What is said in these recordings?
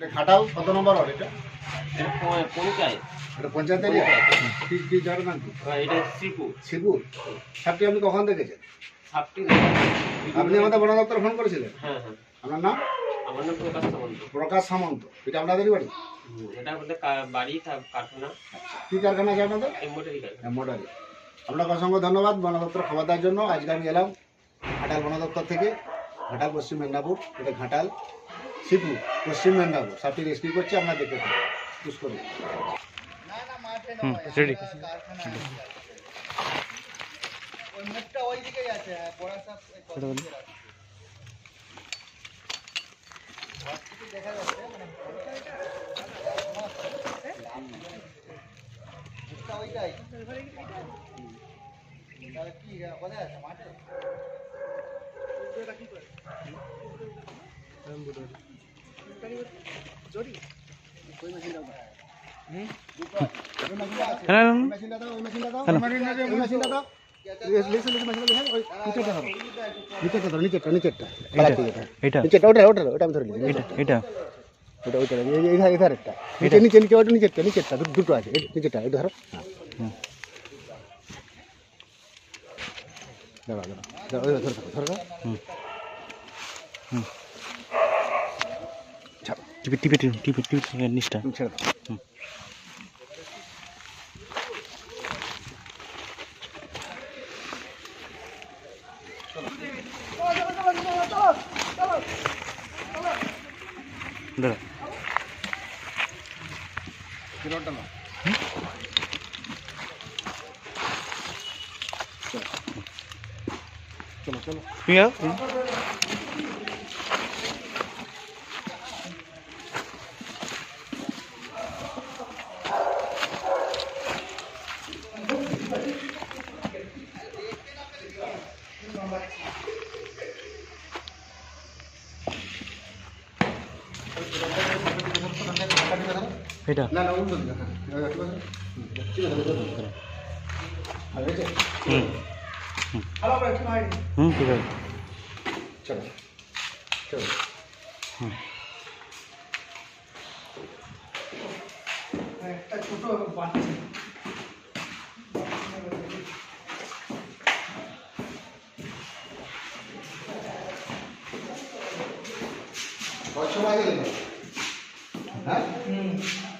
এটা ঘাটাল কত নম্বর ওয়ার্ড এটা? পঞ্চায়েত এটা পঞ্চায়েত এরিয়া কি কি জায়গার নাম কি এটা সাপটি আপনি কখন দেখেছেন? সাপটি আপনি আমাদের বন দপ্তর ফোন করেছিলেন? হ্যাঁ হ্যাঁ। আপনার নাম? আমার নাম প্রকাশ সামন্ত। প্রকাশ সামন্ত। এটা আপনাদেরই বাড়ি? হুম, এটা আমাদের বাড়ি কারখানা। কি কারখানা আছে আপনাদের? এম্বোটারি কারখানা। আপনাকে অসংখ্য ধন্যবাদ বন দপ্তর খবর দেওয়ার জন্য। আজকে আমি এলাম ঘাটাল বন দপ্তর থেকে ঘাটাল পশ্চিম মেদিনীপুর এটা ঘাটাল। শিবপুর পশ্চিম মেদিনীপুর সাপটি রেস্কিউ করছে আপনার দেখতে পুষ করুন হুম রেডি ওই মেশিনটা দাও, ওই মেশিনটা দাও, ওই মেশিনটা দাও। লিস- লিস- লিস মেশিনটা লিস, ওই নিচেরটা ধরো। নিচেরটা ধরো, নিচেরটা, নিচেরটা। এইটা ঠিক আছে। এইটা নিচেরটা, ওটা, ওটা, ওটা আমি ধরে নিচ্ছি। এটা এটা ওটা, ওইটা, এই- এই- এই ধারে- এই ধারেরটা। নিচে, নিচে, নিচে, ওটা নিচেরটা, নিচেরটা, দু- দুটো আছে। এই নিচেরটা, এটা ধরো। হ্যাঁ। হুম। দাঁড়াও, দাঁড়াও। দাঁড়াও, ওই ধরে থাকো, ধরে থাকো। হুম হুম ছাড়ো, টিপে টিপে টিপে টিপে টিপে নিচটা তুমি ছেড়ে দাও। হুম। দাঁড়া ফেরতটা নাও। চলো চলো তুমি এটা। না না উল্টো দিকে হ্যাঁ হুম, ঠিক আছে আর এই যে, হুম হুম ঠিক আছে চলো চলো। হুম। কত সময় গেলে। হ্যাঁ? একটা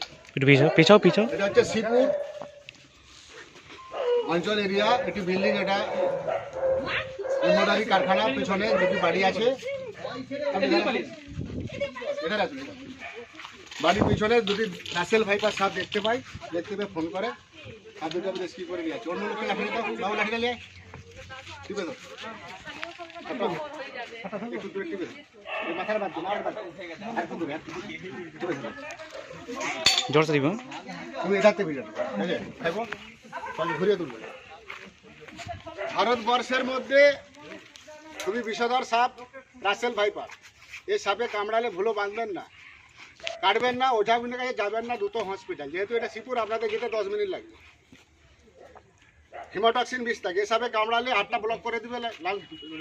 একটু পিছাও পিছাও পিছাও এটা হচ্ছে শ্রীপুর অঞ্চল এরিয়া, একটি বিল্ডিং এটা। এমব্রয়ডারি কারখানা, পিছনে দুটি বাড়ি আছে। বাড়ির পিছনে দুটি রাসেল ভাইপার সাপ দেখতে পাই। দেখতে পেয়ে ফোন করে। আর দুটো আমি রেস্কিউ করে নিয়ে অন্য লোকের লাঠি দাও বাবু নিয়ে আয়। টিপে দাও একটু দূরে টিপে দাও বাদ দিন, আর বাদ। আর জোরসে দিব তুমি এটাতে ঘুরিয়ে তুলবে। ভারতবর্ষের মধ্যে খুবই বিষধর সাপ, রাসেল ভাইপার। এই সাপে কামড়ালে ভুলো বাঁধবেন না। কাটবেন না ওঝাগুনের কাছে যাবেন না, দ্রুত হসপিটাল। যেহেতু এটা শিপুর, আপনাদের যেতে দশ মিনিট লাগবে। হিমোটক্সিন বিষ থাকে। এই সাপে কামড়ালে হাতটা ব্লক করে দিবে লাল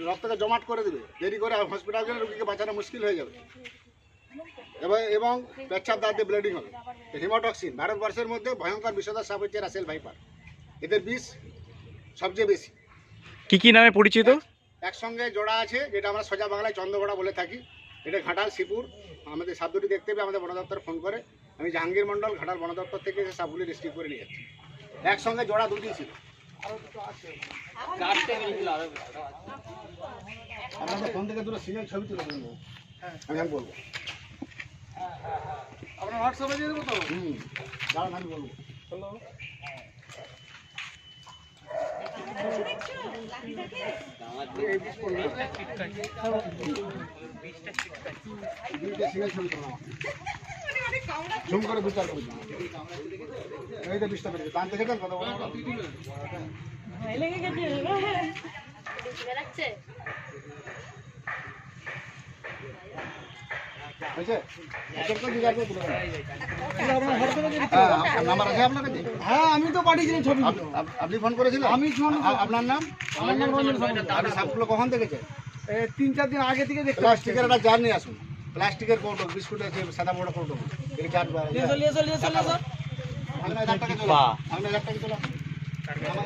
রক্তকে জমাট করে দিবে। দেরি করে হসপিটাল গেলে রুগীকে বাঁচানো মুশকিল হয়ে যাবে। এবং এবং পেচ্ছাপ দাঁত দিয়ে ব্লিডিং হবে। হিমোটক্সিন ভারতবর্ষের মধ্যে ভয়ঙ্কর বিষধর সাপ হচ্ছে রাসেল ভাইপার। এদের বিষ সবচেয়ে বেশি। কি কি নামে পরিচিত? একসঙ্গে জোড়া আছে যেটা আমরা সোজা বাংলায় চন্দ্রগোড়া বলে থাকি। এটা ঘাটাল শিপুর আমাদের সাপ দুটি দেখতে পেয়ে আমাদের বন দপ্তর ফোন করে। আমি জাহাঙ্গীর মন্ডল ঘাটাল বন দপ্তর থেকে এসে সাপগুলি রেস্কিউ করে নিয়ে যাচ্ছি। একসঙ্গে জোড়া দুটি ছিল। চারটে আপনাদের ফোন থেকে দুটো সিরিয়াল ছবি তুলে আমি বলব আপনার হোয়াটসঅ্যাপে দিয়ে দেবো তো হুম দাঁড়ান আমি বলব আমাকে। ঝুম করে বিচার করে। বিশটা পেরেছে টানতে খেতেন বড় বড়? ভয় লেগে গেছে হয়েছে? এসব তো জিজ্ঞাসা করে তুলে দেবেন। হ্যাঁ, আছে হ্যাঁ আমি তো পাঠিয়েছিলাম ছবি। আপ- আপ- আপনি ফোন করেছিলেন? আমি ফোন আপনার নাম? আমার নাম রঞ্জন আপনি সাপগুলো কখন দেখেছেন? তিন চার দিন আগে থেকে দেখতে প্লাস্টিকের একটা জার নিয়ে আসুন। প্লাস্টিকের কৌটো বিস্কুট আছে সাদা বড় কৌটো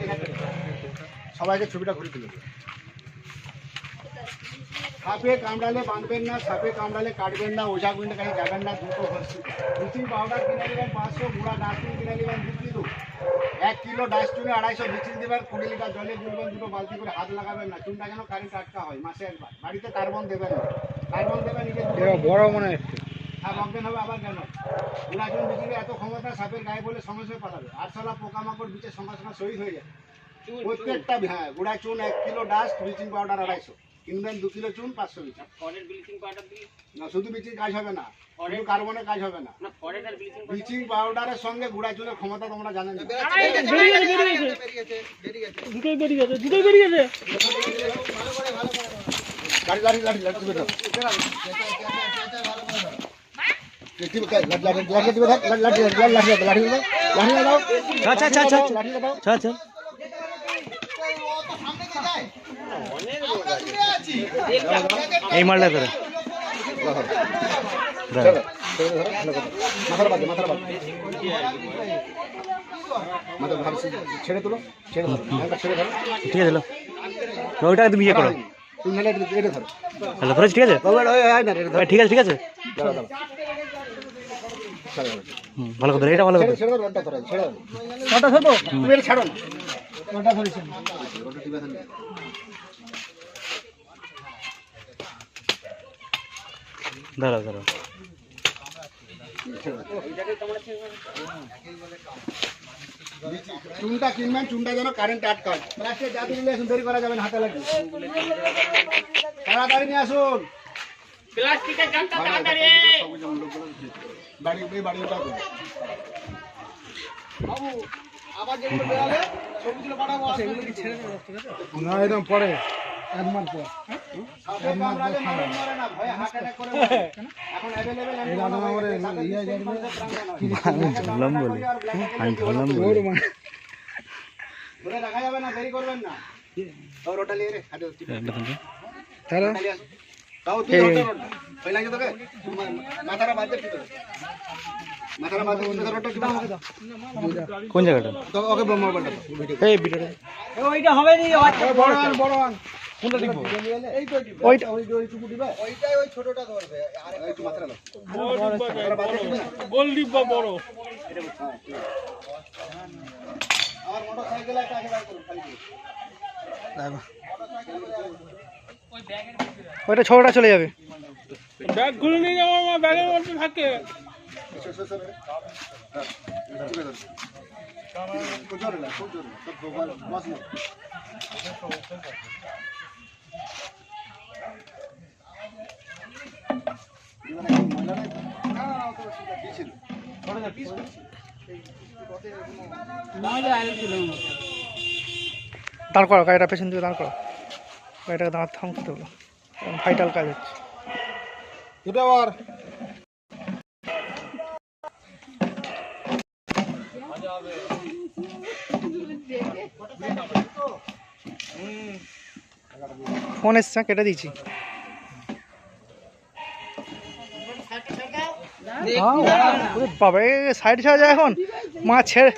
হাজার টাকা। সবাইকে ছবিটা ঘুরে তুলে। সাপে কামড়ালে বাঁধবেন না সাপে কামড়ালে কাটবেন না ওঝা গুন্ডে কাছে যাবেন না দুটো হচ্ছে ব্লিচিং পাউডার কিনে নেবেন পাঁচশো গুঁড়া ডাস্টবিন কিনে নেবেন দু কিলো। এক কিলো ডাস্টবিনে আড়াইশো ব্লিচিং দেবেন কুড়ি লিটার জলে গুলবেন দুটো বালতি করে হাত লাগাবেন না। চুনটা যেন কারেন্ট আটকা হয় মাসে একবার। বাড়িতে কার্বন দেবেন না। কার্বন দেবেন নিজের বড় মনে হচ্ছে। আর অজ্ঞান হবে আবার কেন? গুণাচুন বিচিকে এত ক্ষমতা সাপের গায়ে বলে সঙ্গে সঙ্গে পাঠাবে আটশালা পোকামাকড় বিচের সঙ্গে সঙ্গে শহীদ হয়ে যায় প্রত্যেকটা হ্যাঁ গুঁড়া চুন এক কিলো ডাস্ট ব্লিচিং পাউডার আড়াইশো। কিনবেন দু কিলো চুন পাঁচশো বিচ ফরের ব্লিচিং পাউডার দিলে না শুধু ব্লিচিং কাজ হবে না শুধু কার্বনের কাজ হবে না না ফরের আর ব্লিচিং ব্লিচিং পাউডারের সঙ্গে গুঁড়া চুনের ক্ষমতা তোমরা জানেন না দুটোই বেরিয়ে গেছে দুটোই বেরিয়ে গেছে লাঠি লাঠি লাঠি লাঠি লাঠি লাঠি লাঠি লাঠি লাঠি লাঠি লাঠি লাঠি লাঠি লাঠি আচ্ছা আচ্ছা আচ্ছা লাঠি আচ্ছা আচ্ছা ইয়ে হয় এই বাড়ি ওটাও দেবে। আবার যেগুলো বেরালে ছবিগুলো পাঠাবো সেগুলো কি ছেড়ে দেবো না একদম পরে এক মাস পর সাপে কামড়ালে মরণ মরে না, ভয়ে heart attack করে মরে। এখন available এই দাদা আমার ইয়ে যাবে আমি ধরলাম বলে আমি ধরলাম বলে ধরে রাখা যাবে না, দেরি করবেন না। তাও রোটা নিয়ে রে, হাতে টিপে। একটা দিন। তাহলে খালি আসো। তাও তুই রোটা রোটা। ভয় লাগছে তোকে? মা- মাথাটা বাদ দে টিপে দে। মাথাটা বাদ দে, অন্য রোটা টিপে আমাকে দাও। কোন জায়গাটা ওকে ভিডিওটা ওইটা হবে নি বড় বড় কোনটা দিব এই তো দিব ওইটা ওই যে ওইটুকু দিবে ওইটাই ওই ছোটটা ধরবে আর একটু মাথাটা দাও মাথাটা বাদ দিয়ে দিবে না? গোল ডিব্বা বড়। আমার মোটর সাইকেল একটা আছে বার করুন, খালি দিন। ওইটা ছটা চলে যাবে। ব্যাগ খুলে নিয়ে যাব আমার ব্যাগের মধ্যে থাকে। সর, সর, সর, হ্যাঁ, এটা টিপে ধরো। খুব জোরে না, খুব জোরে না, সব ভগবান, বস না। দিবে না, কি ময়লা নাই তো? না, না, না, ও তো সেটা কি ছিল? সরে যা, পিস করছি। দাঁড় করো, গাড়িটা পেছন দিকে দাঁড় করো। গাড়িটাকে দাঁড় থামতে হলো ভাইটাল কাজ হচ্ছে। ফোন এসছে, কেটে দিয়েছি। বাবা সাইড ছাড়া যায় এখন? মা ছেড়ে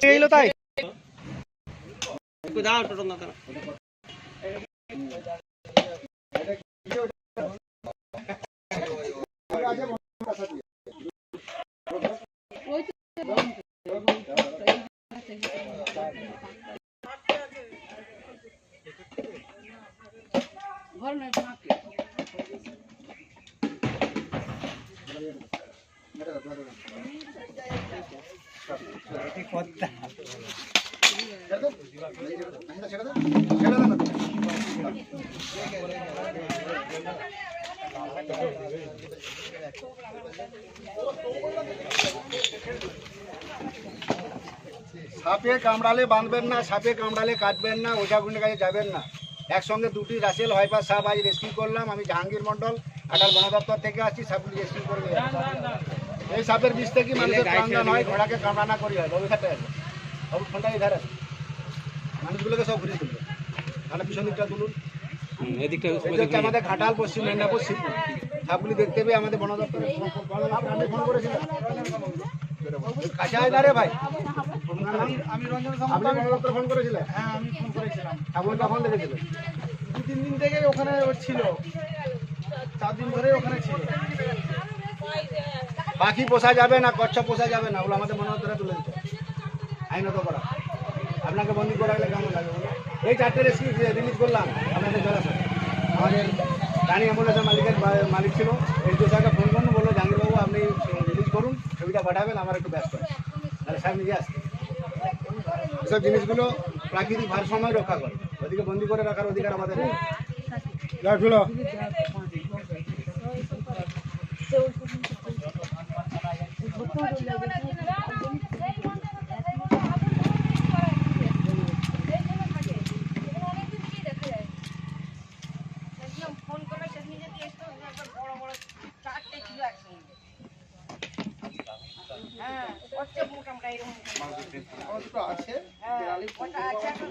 এলো তাই? ঘর নয় সাপে কামড়ালে বাঁধবেন না, সাপে কামড়ালে কাটবেন না, ওঝা ওঝাগুনের কাছে যাবেন না। একসঙ্গে দুটি রাসেল হয়পা সাপ আজ রেস্কিউ করলাম, আমি জাহাঙ্গীর মণ্ডল আটাল বন দপ্তর থেকে আসছি, সাপগুলি রেস্কিউ করবে এই সাপের বিষ থেকে মানুষের প্রাণদান হয় ঘোড়াকে কামড়ানা করি হয় রবি খাতে আছে সব ফোনটা এই ধারে মানুষগুলোকে সব ঘুরিয়ে তুলবে। তাহলে পিছন দিকটা তুলুন। হচ্ছে আমাদের ঘাটাল পশ্চিম মেদিনীপুর শিবপুর সাপগুলি দেখতে পেয়ে আমাদের বন দপ্তরে আমি ফোন করেছিলাম কাছে না রে ভাই। আমি রঞ্জন আপনি বন দপ্তরে ফোন করেছিলেন? হ্যাঁ আমি ফোন করেছিলাম। সাপগুলো কখন দেখেছিলেন দু তিন দিন থেকে ওখানে ছিল। চার দিন ধরে ওখানে ছিল। পাখি পোষা যাবে না কচ্ছপ পোষা যাবে না ওগুলো আমাদের মনে ধরে তুলে দিতে। আইনত করা। আপনাকে বন্দি করা গেলে কেমন লাগে এই চারটে রেস্কিউ রিলিজ করলাম আপনাদের জলাশয় আমাদের রানী অ্যাম্বুলেন্সের মালিকের মালিক ছিল এই দু স্যারকে ফোন করুন বলল জাহাঙ্গীরবাবু আপনি রিলিজ করুন ছবিটা পাঠাবেন আমার একটু ব্যস্ত তাহলে স্যার নিজে আসছে এসব জিনিসগুলো প্রাকৃতিক ভারসাম্য রক্ষা করে। ওদিকে বন্দি করে রাখার অধিকার আমাদের নেই ফোন করে সেদিন যদি এসতো একবার বড় বড় চারটে ছিল একসঙ্গে হ্যাঁ আছে হ্যাঁ ওটা আছে এখন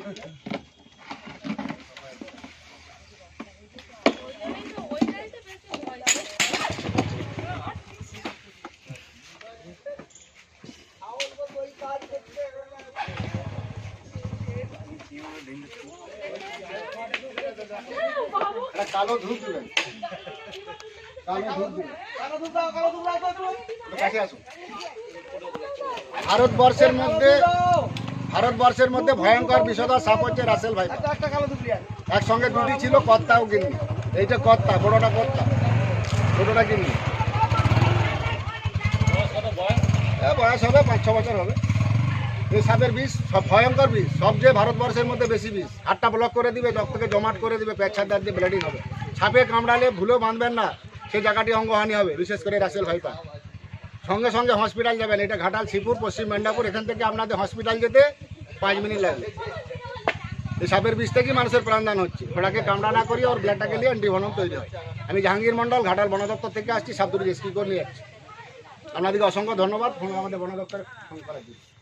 একটা কালো ধূপ দিবেন কালো ধূপ দিবেন কালো দুধ দাও কালো দুধ দাও তো একটু। একটু কাছে আসুন ভারতবর্ষের মধ্যে ভারতবর্ষের মধ্যে ভয়ঙ্কর বিষধর সাপ হচ্ছে রাসেল ভাই। একসঙ্গে দুটি ছিল কর্তাও গিন্নি। এইটা কর্তা বড়টা কর্তা। ছোটটা গিন্নি। বয়স হবে পাঁচ ছ বছর হবে। এই সাপের বিষ সব ভয়ঙ্কর বিষ। সবচেয়ে ভারতবর্ষের মধ্যে বেশি বিষ। হাতটা ব্লক করে দিবে রক্তকে জমাট করে দিবে পেচ্ছার দাঁত দিয়ে ব্লিডিং হবে। সাপে কামড়ালে ভুলেও বাঁধবেন না। সেই জায়গাটি অঙ্গহানি হবে, বিশেষ করে রাসেল ভাইপা। সঙ্গে সঙ্গে হসপিটাল যাবেন, এটা ঘাটাল শিবপুর পশ্চিম মেদিনীপুর, এখান থেকে আপনাদের হসপিটাল যেতে পাঁচ মিনিট লাগবে। এই সাপের বিষ থেকেই মানুষের প্রাণদান হচ্ছে। ঘোড়াকে কামড়া না করি ওর ব্লাডটাকে নিয়ে অ্যান্টিভনম তৈরি হয়। আমি জাহাঙ্গীর মন্ডল ঘাটাল বন দপ্তর থেকে আসছি সাপ দুটি রেস্কিউ করে নিয়ে যাচ্ছি। আপনাদেরকে অসংখ্য ধন্যবাদ। আমাদের বন দপ্তরে ফোন করার জন্য।